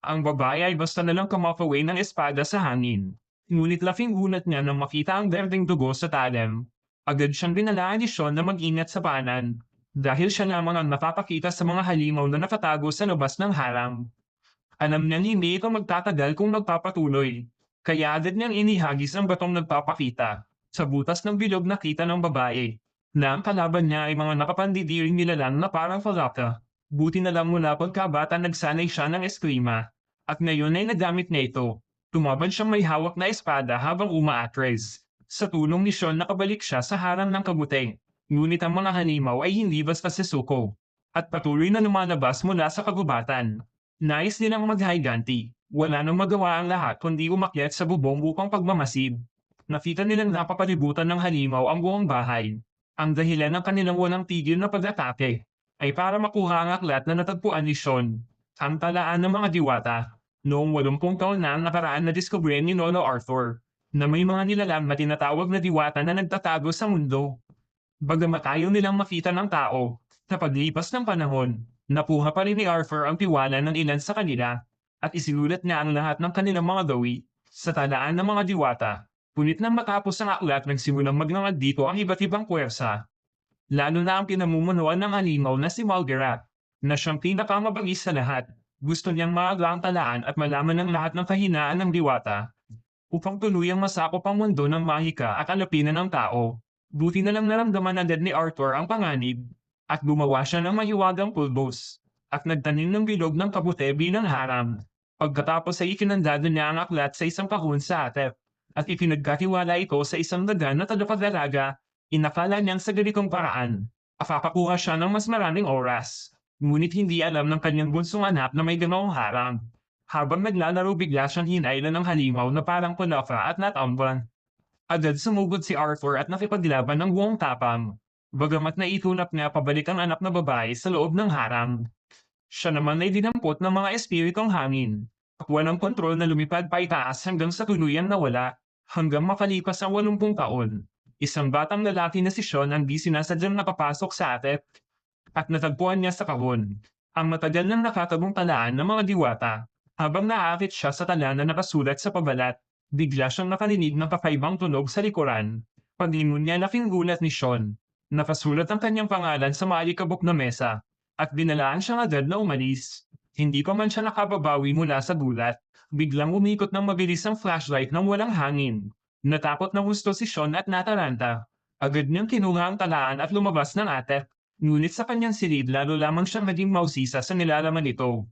Ang babae ay basta nalang kumapaway ng espada sa hangin. Ngunit laking gulat niya nang makita ang berdeng dugo sa talem. Agad siyang binalaan ni Sean na mag-ingat sa paanan. Dahil siya lamang ang napapakita sa mga halimaw na nakatago sa labas ng harang. Alam niyang hindi ito magtatagal kung magpapatuloy. Kaya agad niyang inihagis ang batong nagpapakita. Sa butas ng bilog nakita ng babae. Na ang kalaban niya ay mga nakapandidiring nilalang na parang falaka. Buti na lang mula pagkabata nagsanay siya ng eskrima. At ngayon ay nagamit niya ito. Tumaban siyang may hawak na espada habang umaatres. Sa tulong ni Sean nakabalik siya sa harang ng kabuteng. Ngunit ang mga halimaw ay hindi basta sisuko. At patuloy na lumalabas mula sa kagubatan. Nais nilang maghiganti. Wala nang magawa ang lahat kundi umakyat sa bubong upang pagmamasid. Nakita nilang napapalibutan ng halimaw ang buong bahay. Ang dahilan ng kanilang walang tigil na pag-atake ay para makuha ang aklat na natagpuan ni Sean. Ang talaan ng mga diwata. Noong 80 taon na ang nakaraan na diskubre ni Lolo Arthur na may mga nilalang na tinatawag na diwata na nagtatago sa mundo. Bagamat ayaw nilang makita ng tao, sa paglipas ng panahon, napuha pa rin ni Arthur ang tiwala ng ilan sa kanila at isinulat niya ang lahat ng kanilang mga gawi sa talaan ng mga diwata. Punit nang matapos ang aklat nagsimulang magnangad dito ang iba't ibang puwersa. Lalo na ang pinamumunuan ng halimaw na si Malgerat, na siyang pinakamabagis sa lahat. Gusto niyang maaga ang talaan at malaman ng lahat ng kahinaan ng diwata upang tuluyang masakop ang mundo ng mahika at alapinan ng tao. Buti na lang naramdaman agad ni Arthur ang panganib at gumawa siya ng mahiwagang pulbos at nagtanim ng bilog ng kabute bilang haram. Pagkatapos ay ikinandado niya ang aklat sa isang kahon sa atep at ipinagkatiwala ito sa isang dagan na tagapagdalaga. Inakala niyang sa ganitong paraan, apapakuha siya ng mas maraming oras. Ngunit hindi alam ng kanyang bunsong anak na may ganoong harang. Habang naglalaro bigla siyang hinailan ng halimaw na parang pulafa at natamban. Agad sumugod si Arthur at nakipaglaban ng buong tapang. Bagamat naitulak niya pabalik ang anak na babae sa loob ng harang. Siya naman ay dinampot ng mga espiritong hangin. At walang kontrol na lumipad pa itaas hanggang sa tuluyang nawala. Hanggang makalipas ang 80 taon. Isang batang lalaki na si Sean ang di sinasadyang nakapasok sa atep. At natagpuan niya sa kahon. Ang matagal nang nakatabong talaan ng mga diwata. Habang naaakit siya sa tala na nakasulat sa pabalat, bigla siyang nakarinig ng kakaibang tunog sa likuran. Paglingon niya laking gulat ni Sean. Nakasulat ang kanyang pangalan sa maalikabok na mesa. At binalaan siyang agad na umalis. Hindi pa man siya nakababawi mula sa gulat. Biglang umikot ng mabilis ang flashlight ng walang hangin. Natakot na gusto si Sean at nataranta. Agad niyang kinuha ang talaan at lumabas ng atep. Ngunit sa kanyang silid lalo lamang siyang naging mausisa sa nilalaman nito.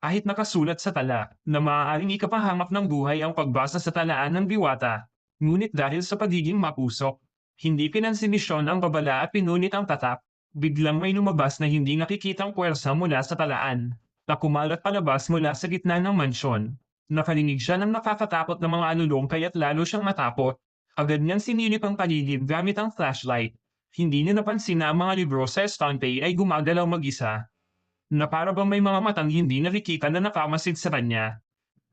Kahit nakasulat sa tala na maaaring ikapahamak ng buhay ang pagbasa sa talaan ng diwata. Ngunit dahil sa pagiging mapusok, hindi pinansin ni Sean ang babala at pinunit ang tatak. Biglang may lumabas na hindi nakikitang puwersa mula sa talaan. Na kumalat palabas mula sa gitna ng mansyon. Nakarinig siya ng nakakatakot na mga alulong kaya't lalo siyang matapot. Agad niyang sinilip ang paligid gamit ang flashlight. Hindi niya napansin na ang mga libro sa estante ay gumagalaw mag-isa. Na para bang may mga matang hindi nakikita na nakamasid sa kanya.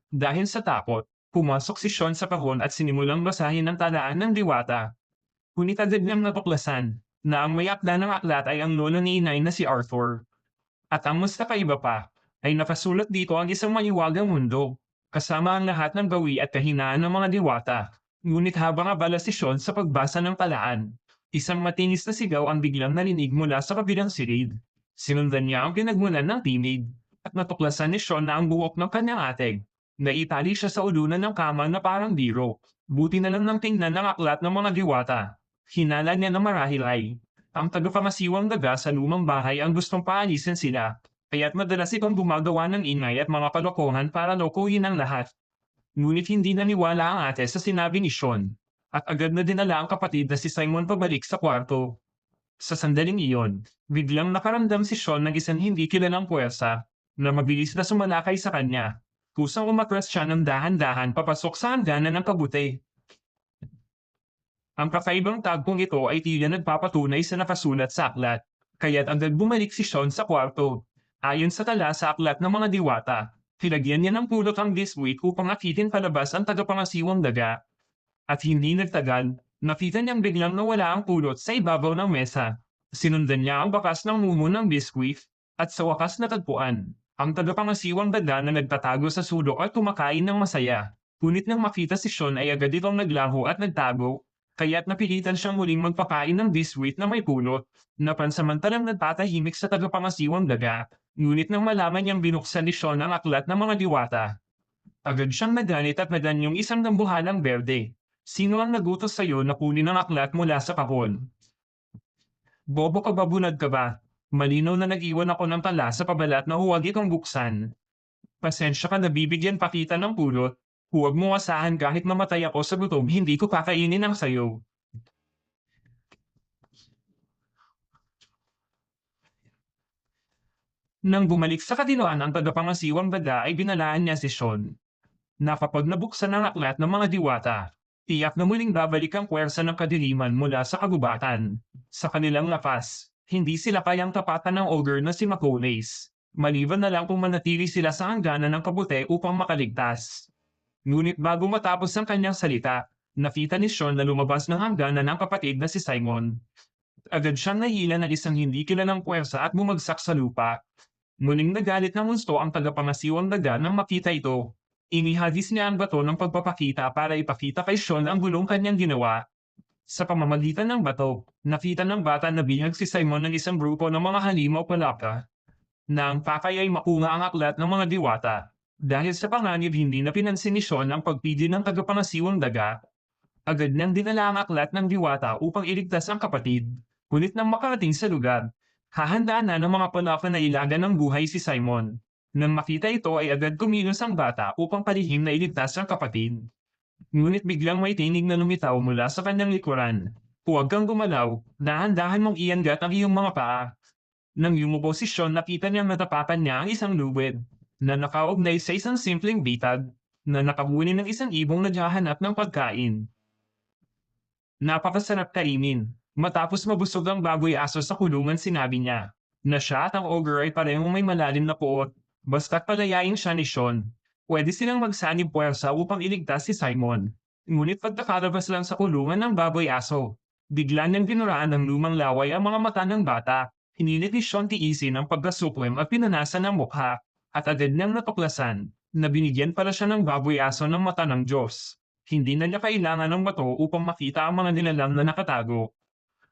Dahil sa takot, pumasok si Sean sa kahon at sinimulang basahin ang talaan ng diwata. Ngunit agad niyang natuklasan na ang may akda ng aklat ay ang lolo ni inay na si Arthur. At ang mas nakaiba pa, ay nakasulat dito ang isang maliwagang mundo, kasama ang lahat ng gawi at kahinaan ng mga diwata. Ngunit habang abala si Sean sa pagbasa ng talaan, isang matinis na sigaw ang biglang narinig mula sa kabilang silid. Sinundan niya ang pinagmulan ng tinig, at natuklasan ni Sean na ang buhok ng kanyang ateg. Naitali siya sa ulunan ng kama na parang biro. Buti na lang nang tingnan ng aklat ng mga diwata. Hinala niya na marahil ay, ang tagapangasiwang daga sa lumang bahay ang gustong paalisin sila, kaya't madalas itong gumagawa ng ingay at mga kalokohan para lokohin ang lahat. Ngunit hindi naniwala ang ate sa sinabi ni Sean, at agad na dinala ang kapatid na si Simon pabalik sa kwarto. Sa sandaling iyon, biglang nakaramdam si Sean ng isang hindi kilalang puwersa, na mabilis na sumalakay sa kanya. Kusang umatras siya ng dahan-dahan papasok sa hangganan ng kabute. Ang kakaibang tagpong ito ay tila nagpapatunay sa nakasulat sa aklat, kaya't agad bumalik si Sean sa kwarto. Ayon sa tala sa aklat ng mga diwata, Pinagyan niya ng pulot ang this week upang akitin palabas ang tagapangasiwang daga. At hindi nagtagal, nakita niyang biglang nawala ang pulot sa ibabaw ng mesa. Sinundan niya ang bakas ng mumo ng biskwit, at sa wakas natagpuan, ang tagapangasiwang daga na nagtatago sa sulok at kumakain ng masaya. Ngunit nang makita si Sean ay agad itong naglaho at nagtago, kaya't napilitan siyang muling magpakain ng biswit na may pulot, na pansamantalang nagtatahimik sa tagapangasiwang daga. Ngunit nang malaman niyang binuksan ni Sean ang aklat ng mga diwata, agad siyang nagalit at nadan yung isang dambuhalang berde. Sino ang nagutos sa'yo na kunin ang aklat mula sa kahon? Bobo ka ba bunad ka ba? Malinaw na nag-iwan ako ng tala sa pabalat na huwag itong buksan. Pasensya ka na bibigyan pa kita ng pulot. Huwag mo asahan kahit mamatay ako sa gutom, hindi ko kakainin ang sayo. Nang bumalik sa kadiloan ang tagapangasiwang daga ay binalaan niya si Sean. Na kapag nabuksan ang aklat ng mga diwata, tiyak na muling babalik ang puwersa ng kadiliman mula sa kagubatan. Sa kanilang lakas, hindi sila kayang tapatan ng ogre na si Maconace. Maliban na lang kung manatili sila sa hangganan ng kabute upang makaligtas. Ngunit bago matapos ang kanyang salita, nakita ni Sean na lumabas ng hangganan ng kapatid na si Simon. Agad siyang nahila ng isang hindi kilalang puwersa at bumagsak sa lupa. Muling nagalit ng gusto ang tagapangasiwang daga nang makita ito. Inihagis niya ang bato ng pagpapakita para ipakita kay Sean ang gulong kanyang ginawa. Sa pamamagitan ng bato, nakita ng bata na bihag si Simon ng isang grupo ng mga halimaw palaka na ang pakay ay makunga ang aklat ng mga diwata. Dahil sa panganib hindi na pinansin ni Sean ang pagpili ng tagapangasiwang daga, agad nang dinala ang aklat ng diwata upang iligtas ang kapatid. Ngunit nang makarating sa lugar, hahandaan na ng mga palaka na ilagan ng buhay si Simon. Nang makita ito ay agad kumilos ang bata upang palihim na iligtas ang kapatid. Ngunit biglang may tinig na lumitaw mula sa kanyang likuran. Huwag kang gumalaw, dahan-dahan mong iangat ang iyong mga paa. Nang yumubo si Sean nakita niyang natapatan niya ang isang lubid na nakaugnay sa isang simpleng bitag na nakabuni ng isang ibong naghahanap ng pagkain. Napakasarap kainin. Matapos mabusog ang baboy aso sa kulungan sinabi niya na siya at ang ogre ay parehong may malalim na puot basta't palayain siya ni Sean. Pwede silang magsanib puwersa upang iligtas si Simon. Ngunit pagkakalabas lang sa kulungan ng baboy aso, bigla niyang ginuraan ng lumang laway ang mga mata ng bata. Hinilit ni Sean tiisin ang pagkasukwem at pinanasan ang mukha at agad niyang natuklasan na binigyan pala siya ng baboy aso ng mata ng Diyos. Hindi na niya kailangan ng bato upang makita ang mga nilalang na nakatago.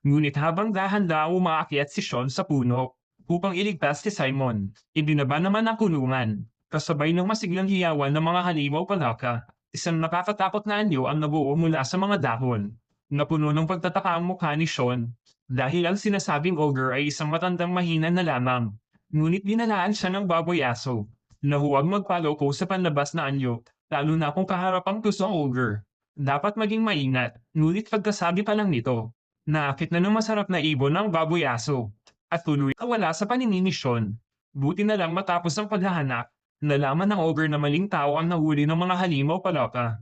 Ngunit habang dahan-dahan umaakyat si Sean sa puno upang iligtas si Simon, ibinaba naman ang kulungan. Kasabay ng masiglang hiyawan ng mga halimaw palaka, isang nakakatakot na anyo ang nabuo mula sa mga dahon. Napuno ng pagtataka ang mukha ni Sean dahil ang sinasabing ogre ay isang matandang mahina na lamang. Ngunit dinalaan siya ng baboy aso na huwag magpaloko sa panlabas na anyo, lalo na kung kaharapang tuso ang ogre. Dapat maging maingat, ngunit pagkasabi pa lang nito, naakit na ng masarap na ibon ng baboy aso at tuloy wala sa paningin ni Sean. Buti na lang matapos ang paghahanap, nalaman ng ogre na maling tao ang nahuli ng mga halimaw palaka.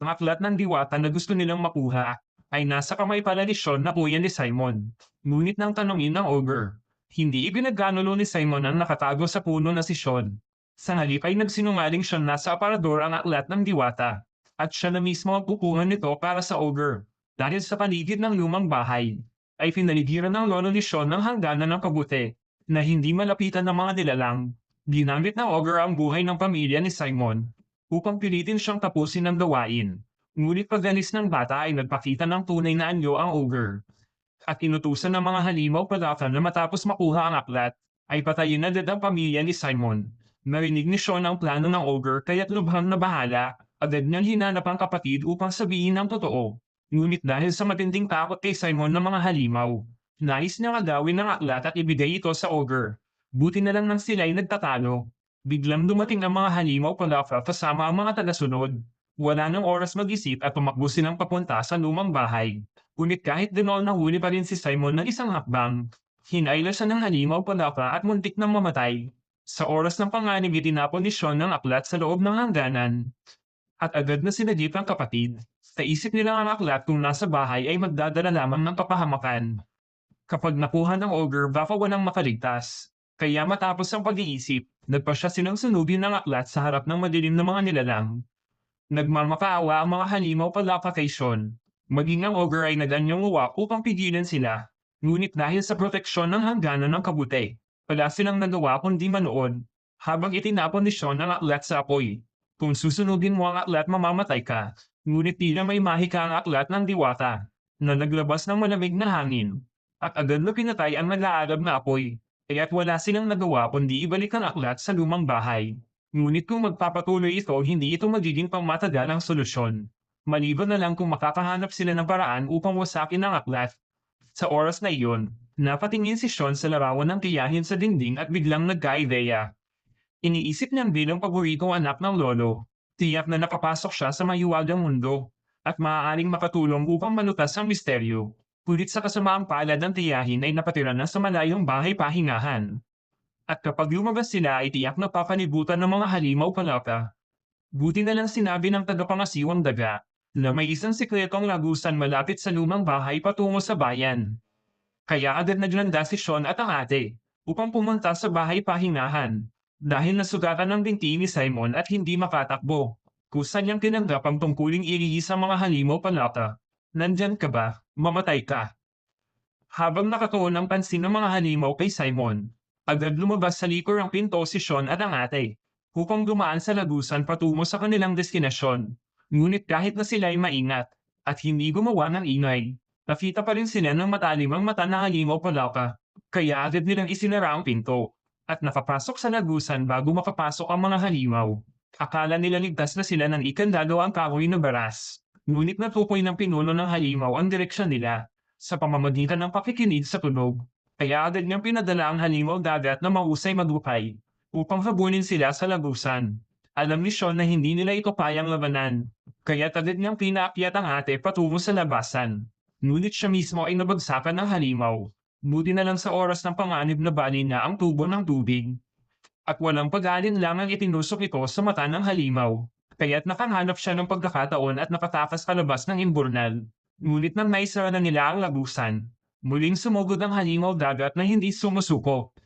Ang aklat ng diwata na gusto nilang makuha ay nasa kamay pala ni Sean na kuya ni Simon. Ngunit nang tanongin ng ogre, hindi ibinaganulo ni Simon ang nakatago sa puno na si Sean. Sa halip ay nagsinungaling siya na sa aparador ang aklat ng diwata at siya na mismo ang kukuha nito para sa ogre. Dahil sa paligid ng lumang bahay, ay pinaligiran ng lolo ni Sean ng hangganan ng kabute na hindi malapitan ng mga nilalang. Ginamit ng ogre ang buhay ng pamilya ni Simon upang pilitin siyang tapusin ng gawain. Ngunit pagalis ng bata ay nagpakita ng tunay na anyo ang ogre. At inutusan ng mga halimaw palaka na matapos makuha ang aklat, ay patayin na agad ang pamilya ni Simon. Narinig ni Sean ang plano ng ogre kaya't lubhang na bahala, agad niyang hinanap ang kapatid upang sabihin ang totoo. Ngunit dahil sa matinding takot kay Simon ng mga halimaw, nais niyang agawin ng aklat at ibigay ito sa ogre. Buti na lang nang sila ay nagtatalo. Biglang dumating ang mga halimaw palaka kasama ang mga tagasunod. Wala nang oras mag-isip at tumakbo silang papunta sa lumang bahay. Ngunit kahit dinol nahuli pa rin si Simon ng isang hakbang, hinayla siya ng halimaw palaka at muntik nang mamatay. Sa oras ng panganib itinapon ni Sean ng aklat sa loob ng hangganan. At agad na sinagip ang kapatid. Sa isip nila ang aklat kung nasa bahay ay magdadala lamang ng kapahamakan. Kapag nakuha ng ogre baka walang makaligtas. Kaya matapos ang pag-iisip, nagpa siya silang sunugin ng aklat sa harap ng madilim na mga nilalang. Nagmamakaawa ang mga halimaw palaka kay Sean. Maging ang ogre ay naganyang uwak upang pigilan sila. Ngunit dahil sa proteksyon ng hangganan ng kabute, wala silang nagawa kundi manood. Habang itinapon ni Sean ang aklat sa apoy. Kung susunugin mo ang aklat mamamatay ka. Ngunit tila may mahika ang aklat ng diwata na naglabas ng malamig na hangin. At agad na pinatay ang nag-aarab na apoy. Kaya't wala silang nagawa kundi ibalik ang aklat sa lumang bahay. Ngunit kung magpapatuloy ito, hindi ito magiging pangmatagalang solusyon. Maliban na lang kung makakahanap sila ng paraan upang wasakin ang aklat. Sa oras na iyon, napatingin si Sean sa larawan ng tiyahin sa dingding at biglang nagka-ideya. Iniisip niyang bilang paborito anak ng lolo. Tiyak na nakapasok siya sa mayuwagang mundo at maaaring makatulong upang malutas ang misteryo. Kulit sa kasamaang palad ng tiyahin ay napatira na sa malayong bahay pahingahan. At kapag lumabas sila ay tiyak na papanibutan ng mga halimaw palaka. Buti na lang sinabi ng tagapangasiwang daga na may isang sikretong lagusan malapit sa lumang bahay patungo sa bayan. Kaya agad naglanda si Sean at ang ate upang pumunta sa bahay pahingahan dahil nasugatan ng binti ni Simon at hindi makatakbo. Kusa niyang tinanggap ang tungkuling irihis sa mga halimaw palaka. Nandyan ka ba? Mamatay ka. Habang nakatuon ang pansin ng mga halimaw kay Simon, agad lumabas sa likor ang pinto si Sean at ang ate upang dumaan sa lagusan patungo sa kanilang destinasyon. Ngunit kahit na sila ay maingat at hindi gumawa ng ingay, nakita pa rin sila ng matalim ang mata na halimaw palaka. Kaya agad nilang isinara ang pinto at nakapasok sa lagusan bago makapasok ang mga halimaw. Akala nila ligtas na sila ng ikandado ang kahoy na baras. Ngunit natukoy ng pinuno ng halimaw ang direksyon nila sa pamamagitan ng pakikinig sa tunog. Kaya agad niyang pinadala ang halimaw dagat na mahusay madupay upang habulin sila sa lagusan. Alam ni Sean na hindi nila ito kayang labanan, kaya agad niyang pinaakyat ang ate patungo sa labasan. Ngunit siya mismo ay nabagsakan ng halimaw. Buti na lang sa oras ng panganib na bali na ang tubo ng tubig. At walang pag-alin lang ang itinusok ito sa mata ng halimaw. Kaya't nakahanap siya ng pagkakataon at nakatakas kalabas ng imburnal. Ngunit nang naisara na nila ang lagusan, muling sumugod ang halimaw dagat na hindi sumusuko.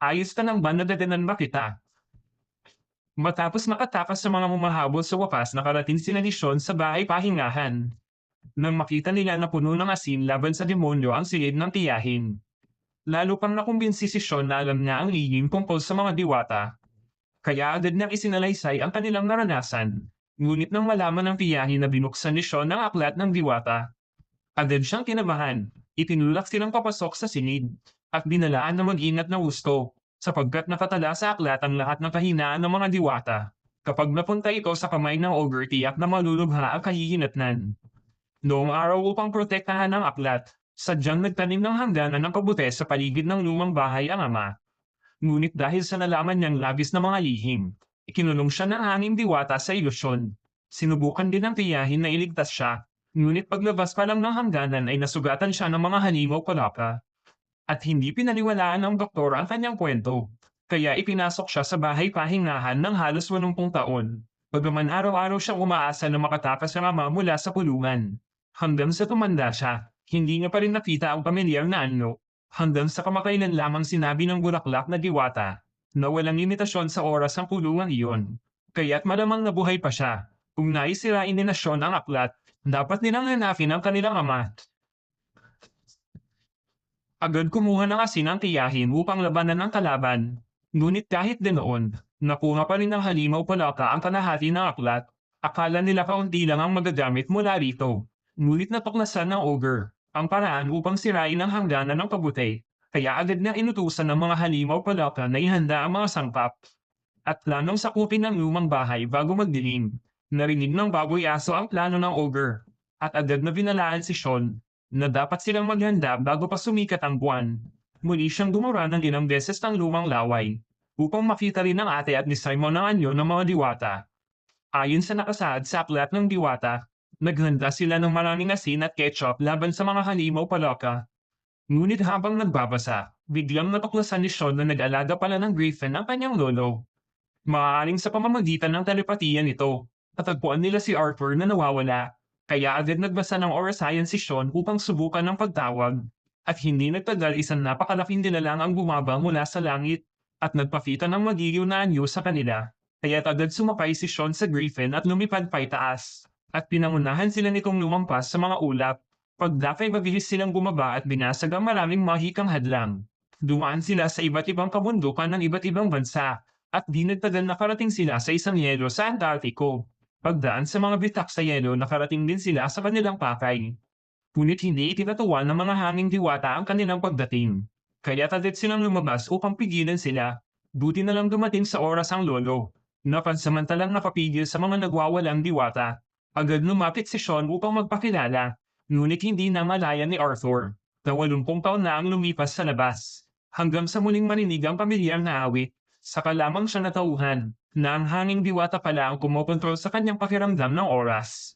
Ayos ka ng ba na dadanan ba kita? Matapos makatakas sa mga mumahabol sa wakas nakarating sila ni Sean sa bahay pahingahan. Nang makita nila na puno ng asin laban sa demonyo ang silid ng tiyahin. Lalo pang nakumbinsi si Sean na alam niya ang lihim tungkol sa mga diwata. Kaya agad niyang isinalaysay ang kanilang naranasan. Ngunit nang malaman ng tiyahin na binuksan ni Sean ang aklat ng diwata, agad siyang kinabahan. Itinulak silang papasok sa silid at binalaan na mag-ingat na gusto sapagkat nakatala sa aklat ang lahat ng kahinaan ng mga diwata. Kapag napunta ito sa kamay ng ogre tiyak na malulubha ang kahihinatnan. Noong araw upang protektahan ang aklat, sadyang nagtanim ng hangganan ng kabute sa paligid ng lumang bahay ang ama. Ngunit dahil sa nalaman niyang labis na mga lihim, ikinulong siya ng anim diwata sa ilusyon. Sinubukan din ng tiyahin na iligtas siya, ngunit paglabas pa lang ng hangganan ay nasugatan siya ng mga halimaw palaka. At hindi pinaliwalaan ng doktor ang kanyang kwento, kaya ipinasok siya sa bahay pahingahan ng halos 80 taon. Bagaman araw-araw siyang umaasa na makatakas ang ama mula sa kulungan. Hanggang sa tumanda siya, hindi niya pa rin nakita ang pamilyar na anyo. Hanggang sa kamakailan lamang sinabi ng bulaklak na diwata na walang limitasyon sa oras ang kulungan iyon. Kaya't malamang nabuhay pa siya. Kung naisirain ni Nasyon ang aklat, dapat nilang hanapin ang kanilang ama. Agad kumuha ng asin ang tiyahin upang labanan ang kalaban. Ngunit kahit din noon, nakuha pa rin ng halimaw palaka ang kanahati ng aklat. Akala nila kaunti lang ang magagamit mula rito. Ngunit natuklasan ng ogre ang paraan upang sirain ang hangganan ng pabutay. Kaya agad na inutusan ng mga halimaw palaka na ihanda ang mga sangkap. At planong sakupin ang lumang bahay bago magdilim. Narinig ng baboy aso ang plano ng ogre. At agad na binalaan si Sean na dapat silang maghanda bago pa sumikat ang buwan. Muli siyang dumura ng ilang beses ng lumang laway upang makita rin ng ate at ni Simon ang anyo ng mga diwata. Ayon sa nakasaad sa aklat ng diwata, naghanda sila ng maraming asin at ketchup laban sa mga halimaw palaka. Ngunit habang nagbabasa, biglang natuklasan ni Sean na nag-alaga pala ng griffin ang kanyang lolo. Maaaring sa pamamagitan ng telepatiya nito, natagpuan nila si Arthur na nawawala kaya agad nagbasa ng orasayan si Sean upang subukan ng pagtawag. At hindi nagtagal isang napakalaking dilalang ang bumaba mula sa langit at nagpakita ng magiliw na anyo sa kanila. Kaya agad sumakay si Sean sa griffin at lumipad pa itaas. At pinangunahan sila nitong lumampas sa mga ulap. Pagdakay mabilis silang bumaba at binasag ang maraming mahikang hadlang. Dumaan sila sa iba't ibang kabundukan ng iba't ibang bansa, at di nagtagal nakarating sila sa isang yelo sa Antarctico. Pagdaan sa mga bitak sa yelo nakarating din sila sa kanilang pakay. Ngunit hindi itinatuwa ng mga hanging diwata ang kanilang pagdating. Kaya talit silang lumabas upang pigilan sila. Buti na lang dumating sa oras ang lolo. Napansamantalang nakapigil sa mga nagwawalang diwata. Agad lumapit si Sean upang magpakilala. Ngunit hindi na malaya ni Arthur. Na walumpung taon na ang lumipas sa labas. Hanggang sa muling marinig ang pamilyar na awit. Saka lamang siya natauhan na ang hanging diwata pala ang kumokontrol sa kanyang pakiramdam ng oras.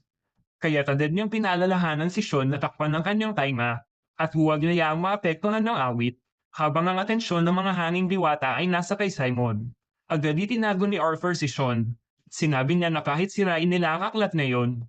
Kaya tadad niyang pinaalalahanan si Sean na takpan ng kanyang taima at huwag niya maapektuhan ng awit habang ang atensyon ng mga hanging diwata ay nasa kay Simon. Agad itinago ni Arthur si Sean. Sinabi niya na kahit sirain nila ang aklat na yon,